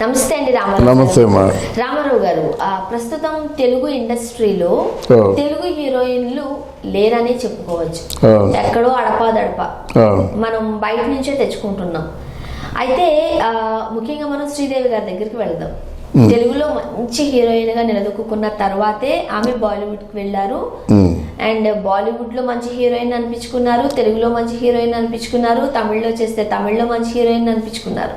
నమస్తే అండి రామారావు నమస్తే రామారావు గారు ఆ, ప్రస్తుతం తెలుగు ఇండస్ట్రీలో. తెలుగు హీరోయిన్లు లేరనే చెప్పుకోవచ్చు. ఎక్కడో అడపాదడప ఓ. మనం బయట నుంచే తెచ్చుకుంటున్నాం అయితే ముఖ్యంగా మనం శ్రీదేవి గారి దగ్గరికి వెళ్దాం తెలుగులో మంచి హీరోయిన్గా నిలదొక్కున్న తర్వాతే ఆమె బాలీవుడ్కి వెళ్ళారు. ఉమ్. అండ్ బాలీవుడ్లో మంచి హీరోయిన్ అనిపించుకున్నారు తెలుగులో మంచి హీరోయిన్ అనిపించుకున్నారు తమిళ్ళో చేస్తే తమిళ్ళో మంచి హీరోయిన్ అనిపించుకున్నారు.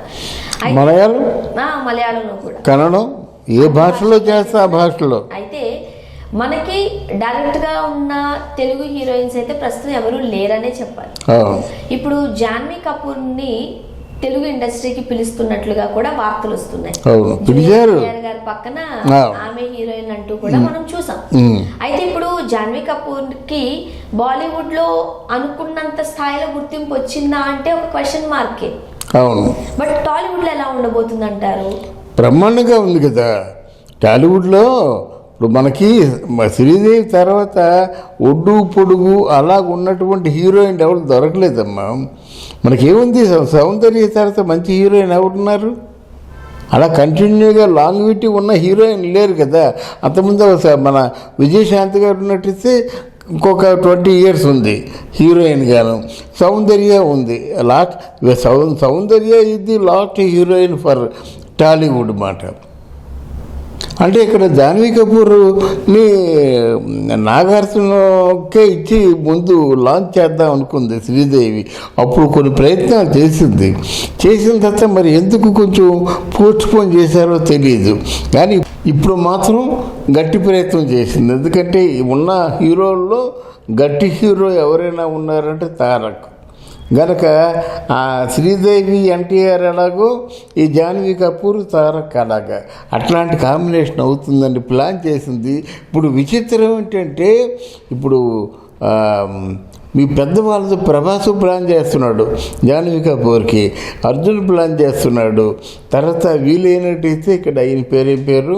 అయితే- మలయాళం? మలయాళంలో కూడా. కన్నడం? ఏ భాషలో చేస్తే ఆ భాషలో? అయితే మనకి డైరెక్ట్గా ఉన్న తెలుగు హీరోయిన్స్ అయితే ప్రస్తుతం ఎవరు లేరనే చెప్పాలి. ఇప్పుడు జాన్వీ కపూర్ని తెలుగు ఇండస్ట్రీకి పిలుస్తున్నట్లుగా కూడా వార్తలు వస్తున్నాయి. పిలిచారు గారి పక్కన. ఆమె హీరోయిన్ అంటూ కూడా మనం చూసాం. అయితే ఇప్పుడు జాన్వీ కపూర్కి బాలీవుడ్లో అనుకున్నంత స్థాయిలో గుర్తింపు వచ్చిందా అంటే ఒక క్వశ్చన్ మార్కే అవును. బట్ టాలీవుడ్లో ఎలా ఉండబోతుంది అంటారు బ్రహ్మాండంగా ఉంది కదా. టాలీవుడ్లో ఇప్పుడు మనకి శ్రీదేవి తర్వాత ఒడ్డు పొడుగు అలా ఉన్నటువంటి హీరోయిన్ ఎవరు దొరకలేదమ్మా. మనకేముంది? సౌ- సౌందర్య తర్వాత మంచి హీరోయిన్ ఎవరున్నారు? అలా కంటిన్యూగా లాంగ్విటీ ఉన్న హీరోయిన్ లేరు కదా. అంతకుముందు ఒక మన విజయశాంతి గారు ఉన్నట్టయితే ఇంకొక ట్వంటీ ఇయర్స్ ఉంది హీరోయిన్ గాను. సౌందర్య ఉంది. లాస్ట్ సౌ సౌందర్య ఇది లాస్ట్ హీరోయిన్ ఫర్ టాలీవుడ్ మాట. అంటే ఇక్కడ జాన్వీ కపూర్ని నాగార్జునకే ఇచ్చి ముందు లాంచ్ చేద్దాం అనుకుంది శ్రీదేవి. అప్పుడు కొన్ని ప్రయత్నాలు చేసింది. చేసిన తర్వాత మరి ఎందుకు కొంచెం పోస్ట్పోన్ చేశారో తెలియదు కానీ ఇప్పుడు మాత్రం గట్టి ప్రయత్నం చేసింది. ఎందుకంటే ఉన్న హీరోల్లో గట్టి హీరో ఎవరైనా ఉన్నారంటే తారక్. గనక ఆ శ్రీదేవి ఎన్టీఆర్ ఎలాగో ఈ జాన్వీ కపూర్ తారక్ అలాగా. అట్లాంటి కాంబినేషన్ అవుతుందని ప్లాన్ చేసింది. ఇప్పుడు విచిత్రం ఏంటంటే ఇప్పుడు మీ పెద్దవాళ్ళతో ప్రభాస్ ప్లాన్ చేస్తున్నాడు జాన్వీ కపూర్కి. అర్జున్ ప్లాన్ చేస్తున్నాడు. తర్వాత వీలైనట్టయితే ఇక్కడ ఆయన పేరు ఏం పేరు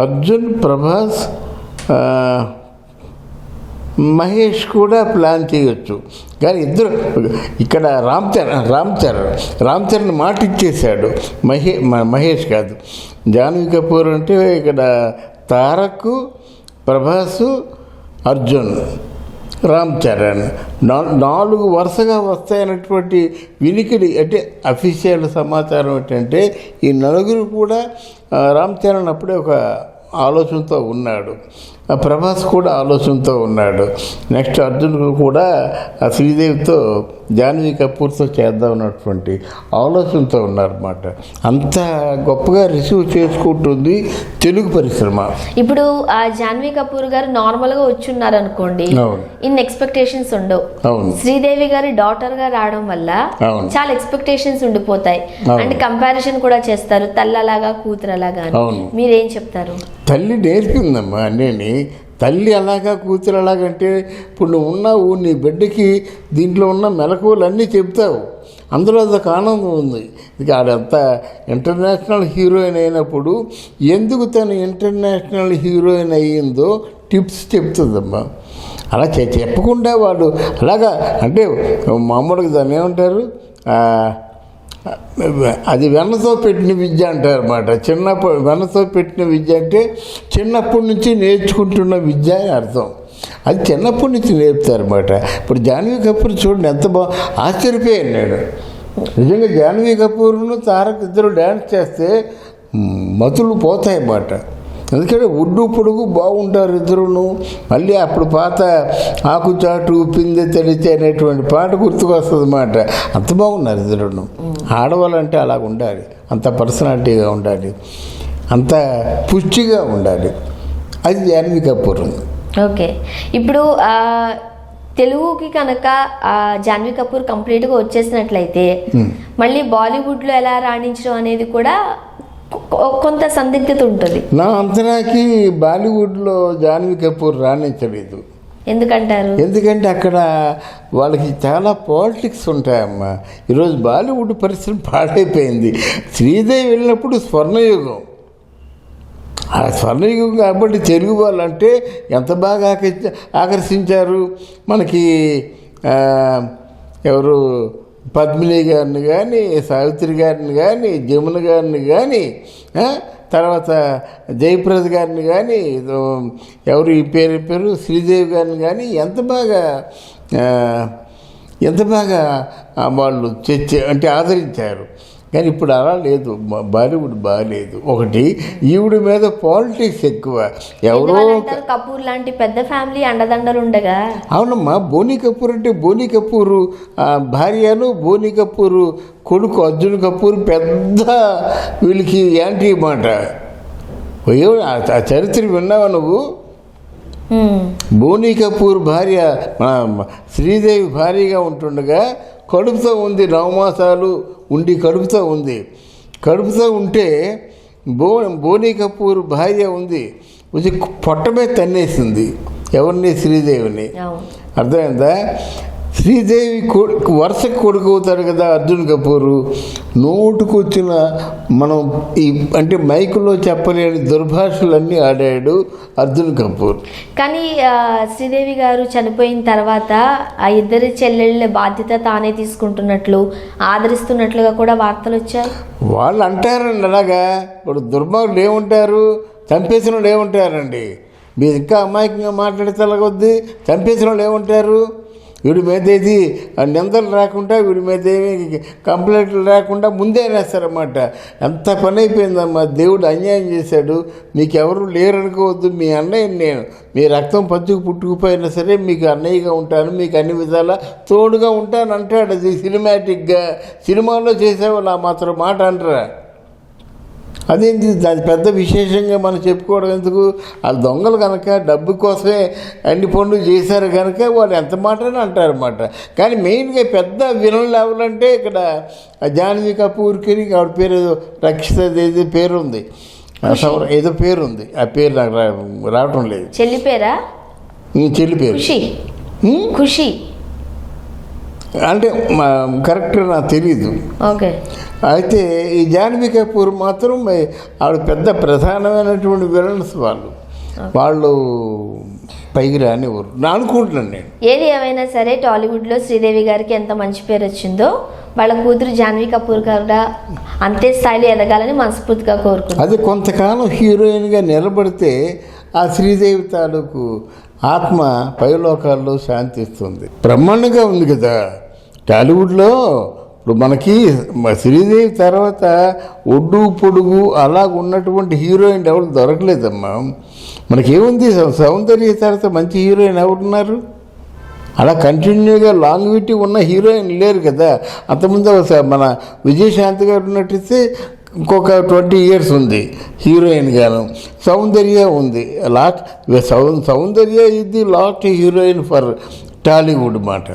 అర్జున్ ప్రభాస్ మహేష్ కూడా ప్లాన్ చేయొచ్చు. కానీ ఇద్దరు ఇక్కడ రామ్ చరణ్ రామ్ చరణ్ రామ్ చరణ్ మాట ఇచ్చేశాడు. మహే మహేష్ కాదు. జాన్వి కపూర్ అంటే ఇక్కడ తారక్ ప్రభాస్ అర్జున్ రామ్ చరణ్ నాలుగు వరుసగా వస్తాయన్నటువంటి వినికిడి అంటే అఫీషియల్ సమాచారం ఏంటంటే ఈ నలుగురు కూడా రామ్ చరణ్ అప్పుడే ఒక ఆలోచనతో ఉన్నాడు. ప్రభాస్ కూడా ఆలోచనతో ఉన్నాడు. నెక్స్ట్ అర్జున్ కూడా ఆ శ్రీదేవితో జాన్వీ కపూర్తో చేద్దాం అన్నటువంటి ఆలోచనతో ఉన్నారన్నమాట. అంత గొప్పగా రిసీవ్ చేసుకుంటుంది తెలుగు పరిశ్రమ. ఇప్పుడు ఆ జాన్వీ కపూర్ గారు నార్మల్గా వచ్చున్నారు అనుకోండి. ఇన్ ఎక్స్పెక్టేషన్స్ ఉండవు. అవును. శ్రీదేవి గారి డాటర్గా రావడం వల్ల. చాలా ఎక్స్పెక్టేషన్స్ ఉండిపోతాయి. అండ్ కంపారిజన్ కూడా చేస్తారు తల్లలాగా కూతురలాగా. మీరేం చెప్తారు? తల్లి నేర్పిందమ్మా అన్నీ తల్లి అలాగా కూతురు అలాగంటే ఇప్పుడు నువ్వు ఉన్నావు నీ బిడ్డకి దీంట్లో ఉన్న మెలకువలు అన్నీ చెప్తావు అందులో అదొక ఆనందం ఉంది. ఇక ఆడంత ఇంటర్నేషనల్ హీరోయిన్ అయినప్పుడు ఎందుకు తను ఇంటర్నేషనల్ హీరోయిన్ అయ్యిందో టిప్స్ చెప్తుందమ్మా. అలా చె- చెప్పకుండా వాడు అలాగా అంటే మామూలుగా దాన్ని ఏమంటారు? అది వెన్నతో పెట్టిన విద్య అంటారు అనమాట చిన్నప్పుడు వెన్నతో పెట్టిన విద్య అంటే చిన్నప్పటి నుంచి నేర్చుకుంటున్న విద్య అని అర్థం. అది చిన్నప్పటి నుంచి నేర్పుతారన్నమాట. ఇప్పుడు జాన్వీ కపూర్ చూడండి ఎంత బా ఆశ్చర్యపోయాను నేను. నిజంగా జాన్వీ కపూర్ను తారక్ ఇద్దరు డ్యాన్స్ చేస్తే మ్, మతులు పోతాయన్నమాట. ఎందుకంటే ఒడ్డు పొడుగు బాగుంటారు ఇద్దరును. మళ్ళీ అప్పుడు పాత ఆకుచాటు పిందె తెడిచి అనేటువంటి పాట గుర్తుకొస్తుంది అన్నమాట అంత బాగున్నారు ఇద్దరును. ఆడవాళ్ళంటే అలా ఉండాలి. అంత పర్సనాలిటీగా ఉండాలి. అంత పుష్టిగా ఉండాలి. అది జాన్వీ కపూర్ ఓకే. ఇప్పుడు తెలుగుకి కనుక జాన్వీ కపూర్ కంప్లీట్గా వచ్చేసినట్లయితే మళ్ళీ బాలీవుడ్లో ఎలా రాణించడం అనేది కూడా కొంత సందిగ్ధత ఉంటుంది. నా అంతనాకి బాలీవుడ్లో జాన్వీ కపూర్ రాణించలేదు. ఎందుకంటారు? ఎందుకంటే అక్కడ వాళ్ళకి చాలా పాలిటిక్స్ ఉంటాయమ్మా. ఈరోజు బాలీవుడ్ పరిశ్రమ పాడైపోయింది. శ్రీదేవి వెళ్ళినప్పుడు స్వర్ణయుగం. ఆ స్వర్ణయుగం కాబట్టి తెలుగు వాళ్ళు అంటే ఎంత బాగా ఆకర్షి- ఆకర్షించారు? మనకి ఎవరు? పద్మిని గారిని కానీ సావిత్రి గారిని కానీ జమున గారిని కానీ తర్వాత జయప్రద గారిని కానీ ఎవరు ఈ పేరు పేరు శ్రీదేవి గారిని కానీ ఎంత బాగా ఎంత బాగా వాళ్ళు చర్చ అంటే ఆదరించారు. కానీ ఇప్పుడు అలా లేదు. బాలీవుడ్ బాగాలేదు ఒకటి ఈవిడ మీద పాలిటిక్స్ ఎక్కువ. ఎవరో కపూర్ లాంటి పెద్ద ఫ్యామిలీ అండదండలు ఉండగా? అవునమ్మా బోని కపూర్ అంటే బోని కపూర్. భార్యను బోని కపూర్ కొడుకు అర్జున్ కపూర్ పెద్ద వీళ్ళకి యాంటీ మాట. అయ్యో, ఆ- చరిత్ర విన్నావా నువ్వు. బోని కపూర్ భార్య శ్రీదేవి భార్యగా ఉంటుండగా కడుపుతో ఉంది నవమాసాలు ఉండి కడుపుతో ఉంది. కడుపుతో ఉంటే బో బోని కపూర్ భార్య ఉంది. వచ్చి పొట్ట మీద తన్నేసింది. ఎవరిని? శ్రీదేవిని. అర్థమైందా? శ్రీదేవి కొడుకు వరుస కొడుకు అవుతాడు కదా అర్జున్ కపూర్. నోటుకొచ్చిన మనం ఈ అంటే మైకులో చెప్పలేని దుర్భాషలన్నీ ఆడాడు అర్జున్ కపూర్. కానీ శ్రీదేవి గారు చనిపోయిన తర్వాత ఆ ఇద్దరి చెల్లెళ్ళ బాధ్యత తానే తీసుకుంటున్నట్లు ఆదరిస్తున్నట్లుగా కూడా వార్తలు వచ్చాయి వాళ్ళు అంటారండి అలాగా. ఇప్పుడు దుర్మార్గులు ఏముంటారు? చంపేసిన వాళ్ళు ఏముంటారండి? మీరు ఇంకా అమాయకంగా మాట్లాడితే అలాగొద్ది చంపేసిన వాళ్ళు ఏముంటారు? వీడి మీద ఇది ఆ నిందలు రాకుండా వీడి మీద ఏమి కంప్లైంట్లు రాకుండా ముందే రాస్తారన్నమాట ఎంత పని అయిపోయిందమ్మా దేవుడు అన్యాయం చేశాడు. మీకు ఎవరు లేరనుకోవద్దు మీ అన్నయ్య నేను. మీ రక్తం పంచుకు పుట్టుకుపోయినా సరే మీకు అన్నయ్యగా ఉంటాను మీకు అన్ని విధాలా తోడుగా ఉంటాను అంటాడు అది సినిమాటిక్గా. సినిమాలో చేసేవాళ్ళు ఆ మాత్రం మాట అంటారా అదేంటి? దాని పెద్ద విశేషంగా మనం చెప్పుకోవడం ఎందుకు? ఆ దొంగలు కనుక డబ్బు కోసమే అన్ని పనులు చేశారు కనుక వాళ్ళు ఎంత మాటని అంటారన్నమాట. కానీ మెయిన్గా పెద్ద విలన్లు ఎవరంటే ఇక్కడ ఆ జాన్వీ కపూర్కి ఆవిడ పేరు ఏదో రక్షిత ఏదో పేరు ఉంది ఏదో పేరు ఉంది ఆ పేరు నాకు రావటం లేదు. చెల్లి పేరా? చెల్లి పేరు. ఖుషి? ఖుషి. అంటే కరెక్ట్గా నాకు తెలీదు. ఓకే. అయితే ఈ జాన్వీ కపూర్ మాత్రం ఆవిడ పెద్ద ప్రధానమైనటువంటి విలన్స్ వాళ్ళు. వాళ్ళు పైకి రానివ్వరు. నా అనుకుంటున్నాను నేను. ఏది ఏమైనా సరే టాలీవుడ్లో శ్రీదేవి గారికి ఎంత మంచి పేరు వచ్చిందో వాళ్ళ కూతురు జాన్వీ కపూర్ కూడా అంతే స్థాయిలో ఎదగాలని మనస్ఫూర్తిగా కోరుకుంటున్నాను. అది కొంతకాలం హీరోయిన్గా నిలబడితే ఆ శ్రీదేవి తాలూకు ఆత్మ పైలోకాల్లో శాంతిస్తుంది. బ్రహ్మాండంగా ఉంది కదా. టాలీవుడ్లో ఇప్పుడు మనకి శ్రీదేవి తర్వాత ఒడ్డు పొడుగు అలా ఉన్నటువంటి హీరోయిన్ ఎవరు దొరకలేదమ్మా. మనకేముంది? సౌందర్య తర్వాత మంచి హీరోయిన్ ఎవరున్నారు? అలా కంటిన్యూగా లాంగ్ విట్టి ఉన్న హీరోయిన్ లేరు కదా. అంతకుముందు మన విజయశాంతి గారు ఉన్నట్టయితే ఇంకొక ట్వంటీ ఇయర్స్ ఉంది హీరోయిన్ గాను. సౌందర్య ఉంది లాస్ట్ సౌ సౌందర్య ఇది లాస్ట్ హీరోయిన్ ఫర్ టాలీవుడ్ మాట.